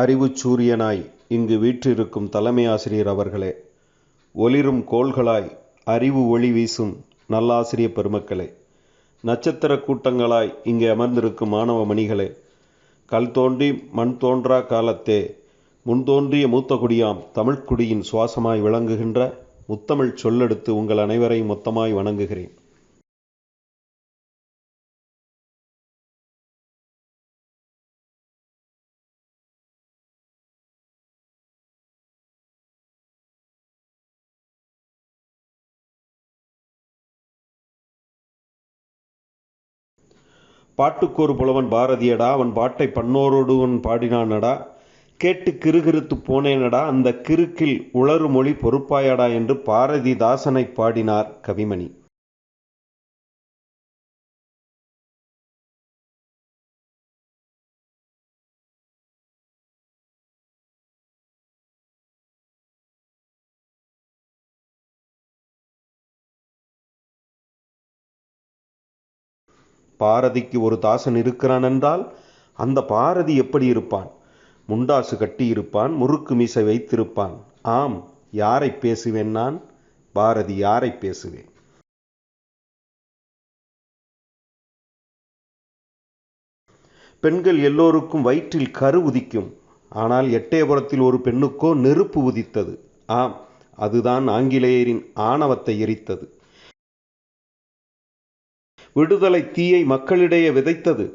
அறிவுச் சூரியனாய் இங்கு வீற்றிருக்கும் தலைமை ஆசிரியர் அவர்களே ஒளிரும் கோள்களாய் அறிவு ஒளி வீசும் நல்லாசிரிய பெருமக்களே நட்சத்திர கூட்டங்களாய் இங்கே அமர்ந்திருக்கும் மாணவ மணிகளே கல் தோன்றி மண் தோன்றா காலத்தே முன்தோன்றிய மூத்த குடியாம் தமிழ்க்குடியின் சுவாசமாய் விளங்குகின்ற முத்தமிழ் சொல்லெடுத்து உங்கள் அனைவரையும் மொத்தமாய் வணங்குகிறேன். பாட்டுக்கொரு புலவன் பாரதியடா அவன் பாட்டை பன்னோரோடுவன் பாடினானடா. கேட்டு கிருகிருத்து போனேனடா அந்த கிறுக்கில் உளறு மொழி பொறுப்பாயடா என்று பாரதிதாசனைப் பாடினார் கவிமணி. பாரதிக்கு ஒரு தாசன் இருக்கிறான் என்றால் அந்த பாரதி எப்படி இருப்பான்? முண்டாசு கட்டியிருப்பான் முறுக்கு மீசை வைத்திருப்பான். ஆம் யாரை பேசுவேன் நான்? பாரதி யாரை பேசுவேன்? பெண்கள் எல்லோருக்கும் வயிற்றில் கரு உதிக்கும். ஆனால் எட்டயபுரத்தில் ஒரு பெண்ணுக்கோ நெருப்பு உதித்தது. ஆம் அதுதான் ஆங்கிலேயரின் ஆணவத்தை எரித்தது. விடுதலை தீயை மக்களிடையே விதைத்தது.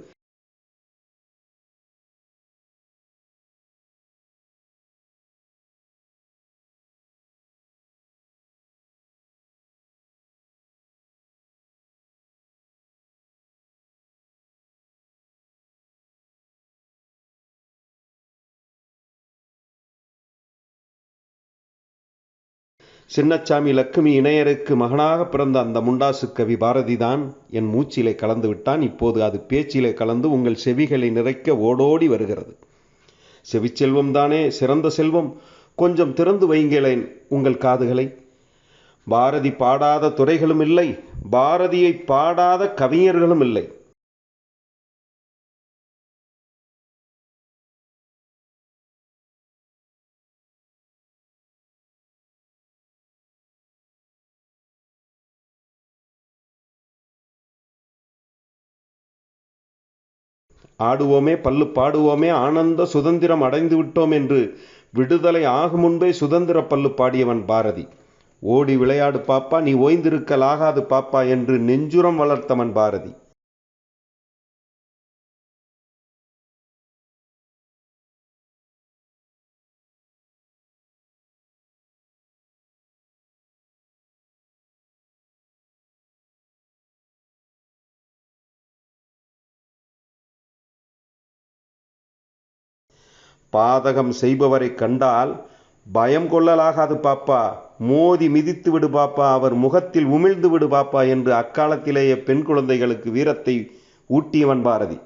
சின்னச்சாமி லக்குமி இணையருக்கு மகனாக பிறந்த அந்த முண்டாசு கவி பாரதிதான் என் மூச்சிலே கலந்து விட்டான். இப்போது அது பேச்சிலே கலந்து உங்கள் செவிகளை நிறைக்க ஓடோடி வருகிறது. செவிச்செல்வம் தானே சிறந்த செல்வம். கொஞ்சம் திறந்து வைங்களேன் உங்கள் காதுகளை. பாரதி பாடாத துறைகளும் இல்லை பாரதியை பாடாத கவிஞர்களும் இல்லை. ஆடுவோமே பல்லு பாடுவோமே ஆனந்த சுதந்திரம் அடைந்து விட்டோம் என்று விடுதலை ஆகும் முன்பே சுதந்திர பல்லு பாடியவன் பாரதி. ஓடி விளையாடு பாப்பா நீ ஓய்ந்திருக்கலாகாது பாப்பா என்று நெஞ்சுரம் வளர்த்தவன் பாரதி. பாதகம் செய்பவரை கண்டால் பயம் கொள்ளலாகாது பாப்பா. மோதி மிதித்து விடு பாப்பா. அவர் முகத்தில் உமிழ்ந்து விடு பாப்பா என்று அக்காலத்திலேயே பெண் குழந்தைகளுக்கு வீரத்தை ஊட்டியவன் பாரதி.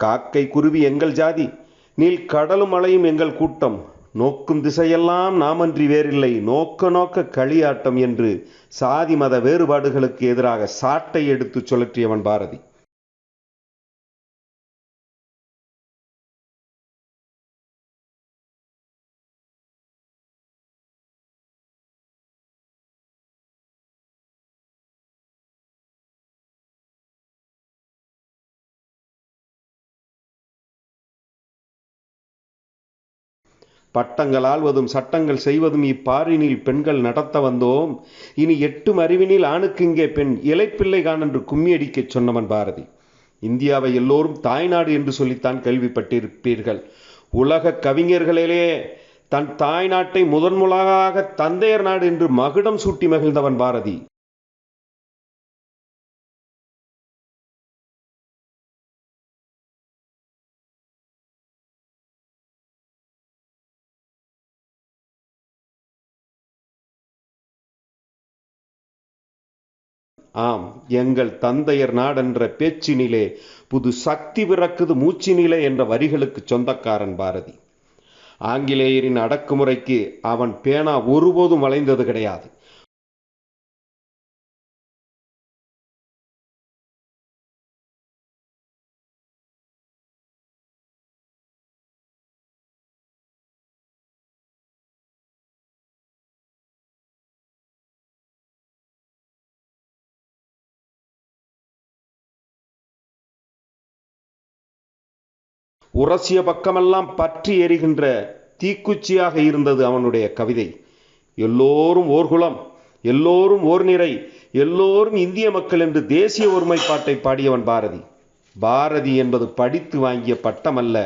காக்கை குருவி எங்கள் ஜாதி. நீல் கடலும் அலையும் எங்கள் கூட்டம். நோக்கும் திசையெல்லாம் நாமன்றி வேறில்லை. நோக்க நோக்க களியாட்டம் என்று சாதி மத வேறுபாடுகளுக்கு எதிராக சாட்டை எடுத்துச் சுழற்றியவன் பாரதி. பட்டங்கள் ஆள்வதும் சட்டங்கள் செய்வதும் இப்பாரினில் பெண்கள் நடத்த வந்தோம். இனி எட்டும் அறிவினில் ஆணுக்கு இங்கே பெண் இலைப்பிள்ளை காணென்று கும்மியடிக்கச் சொன்னவன் பாரதி. இந்தியாவை எல்லோரும் தாய்நாடு என்று சொல்லித்தான் கேள்விப்பட்டிருப்பீர்கள். உலக கவிஞர்களிலே தன் தாய்நாட்டை முதன்முலாக தந்தையர் நாடு என்று மகுடம் சூட்டி மகிழ்ந்தவன் பாரதி. ஆம் எங்கள் தந்தையர் நாடென்ற பேச்சினிலே புது சக்தி பிறக்குது மூச்சினிலே என்ற வரிகளுக்கு சொந்தக்காரன் பாரதி. ஆங்கிலேயரின் அடக்குமுறைக்கு அவன் பேனா ஒருபோதும் வளைந்தது கிடையாது. உரசிய பக்கமெல்லாம் பற்றி எரிகின்ற தீக்குச்சியாக இருந்தது அவனுடைய கவிதை. எல்லோரும் ஓர்குலம் எல்லோரும் ஓர் நிறை எல்லோரும் இந்திய மக்கள் என்று தேசிய ஒருமைப்பாட்டை பாடியவன் பாரதி. பாரதி என்பது படித்து வாங்கிய பட்டம் அல்ல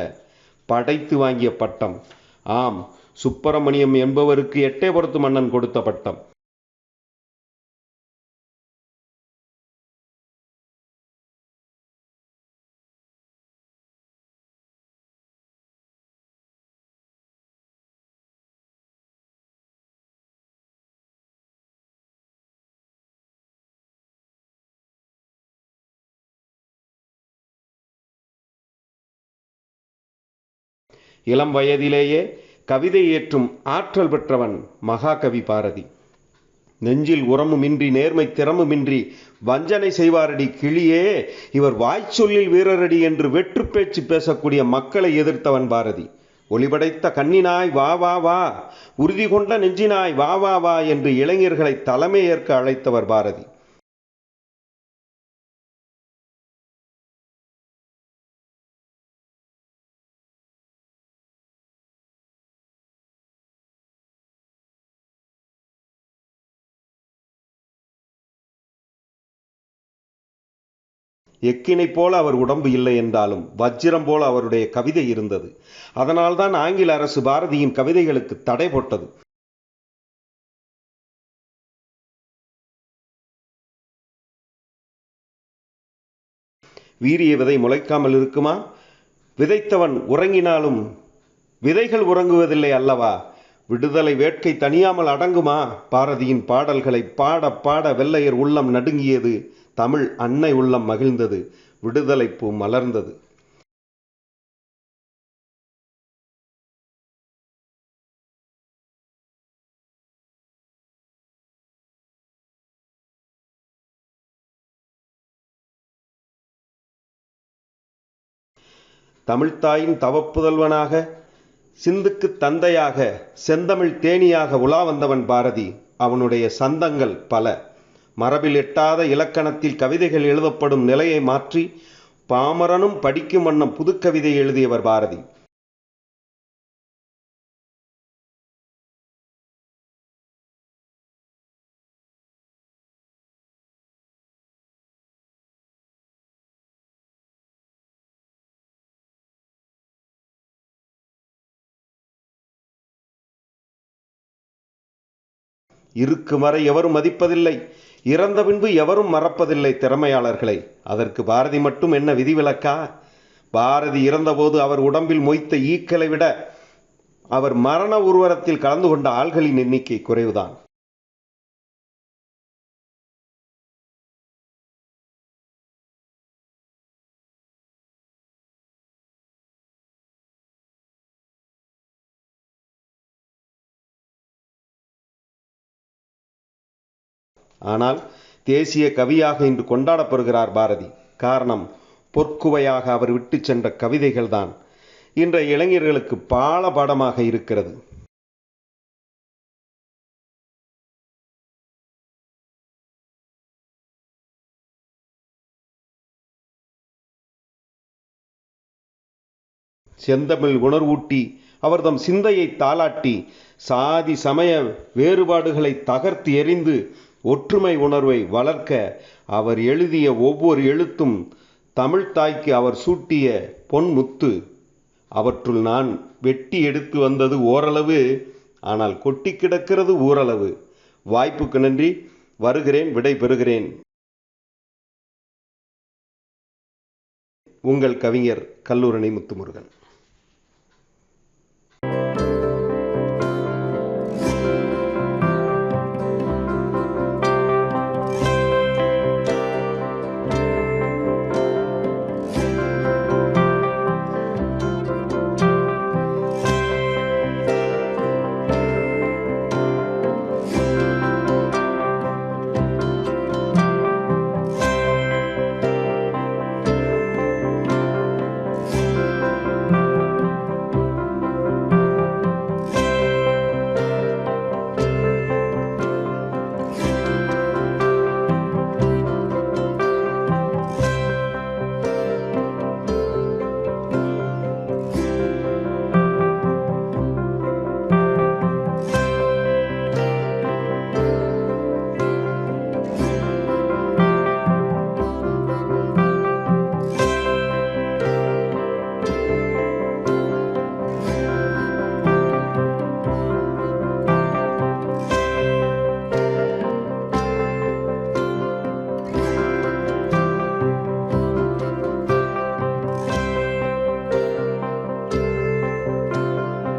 படைத்து வாங்கிய பட்டம். ஆம் சுப்பிரமணியம் என்பவருக்கு எட்டயபுரத்து மன்னன் கொடுத்த பட்டம். இளம் வயதிலேயே கவிதை ஏற்றும் ஆற்றல் பெற்றவன் மகாகவி பாரதி. நெஞ்சில் உரமுமின்றி நேர்மை திறமுமின்றி வஞ்சனை செய்வாரடி கிளியே. இவர் வாய்ச்சொல்லில் வீரரடி என்று வெற்று பேச்சு பேசக்கூடிய மக்களை எதிர்த்தவன் பாரதி. ஒளிபடைத்த கண்ணினாய் வா வா வா உறுதி கொண்ட நெஞ்சினாய் வா வா வா என்று இளைஞர்களை தலைமை ஏற்க அழைத்தவர் பாரதி. எக்கினை போல அவர் உடம்பு இல்லை என்றாலும் வஜ்ரம் போல அவருடைய கவிதை இருந்தது. அதனால்தான் ஆங்கில அரசு பாரதியின் கவிதைகளுக்கு தடை போட்டது. வீரிய விதை முளைக்காமல் இருக்குமா? விதைத்தவன் உறங்கினாலும் விதைகள் உறங்குவதில்லை அல்லவா? விடுதலை வேட்கை தனியாமல் அடங்குமா? பாரதியின் பாடல்களை பாட பாட வெள்ளையர் உள்ளம் நடுங்கியது. தமிழ் அன்னை உள்ளம் மகிழ்ந்தது விடுதலை பூ மலர்ந்தது. தமிழ்த்தாயின் தவப்புதல்வனாக சிந்துக்கு தந்தையாக செந்தமிழ் தேனியாக உலா வந்தவன் பாரதி. அவனுடைய சந்தங்கள் பல. மரபில் எட்டாத இலக்கணத்தில் கவிதைகள் எழுதப்படும் நிலையை மாற்றி பாமரனும் படிக்கும் வண்ணம் புதுக்கவிதை எழுதியவர் பாரதி. இருக்கும் வரை எவரும் மதிப்பதில்லை. இறந்த பின்பு எவரும் மறப்பதில்லை திறமையாளர்களை. அதற்கு பாரதி மட்டும் என்ன விதிவிலக்கா? பாரதி இறந்தபோது அவர் உடம்பில் மொய்த்த ஈக்களை விட அவர் மரண உருவரத்தில் கலந்து கொண்ட ஆள்களின் எண்ணிக்கை குறைவுதான். ஆனால் தேசிய கவியாக இன்று கொண்டாடப்படுகிறார் பாரதி. காரணம் பொற்குவையாக அவர் விட்டு சென்ற கவிதைகள்தான். இன்றைய இளைஞர்களுக்கு பால பாடமாக இருக்கிறது. செந்தமிழ் உணர்வூட்டி அவர் தம் சிந்தையை தாளாட்டி சாதி சமய வேறுபாடுகளை தகர்த்து எறிந்து ஒற்றுமை உணர்வை வளர்க்க அவர் எழுதிய ஒவ்வொரு எழுத்தும் தமிழ் தாய்க்கு அவர் சூட்டிய பொன்முத்து. அவற்றுள் நான் வெட்டி எடுத்து வந்தது ஓரளவு ஆனால் கொட்டி கிடக்கிறது ஊரளவு. வாய்ப்புக்கு நன்றி. வருகிறேன். விடை பெறுகிறேன். உங்கள் கவிஞர் கல்லூரணி முத்துமுருகன்.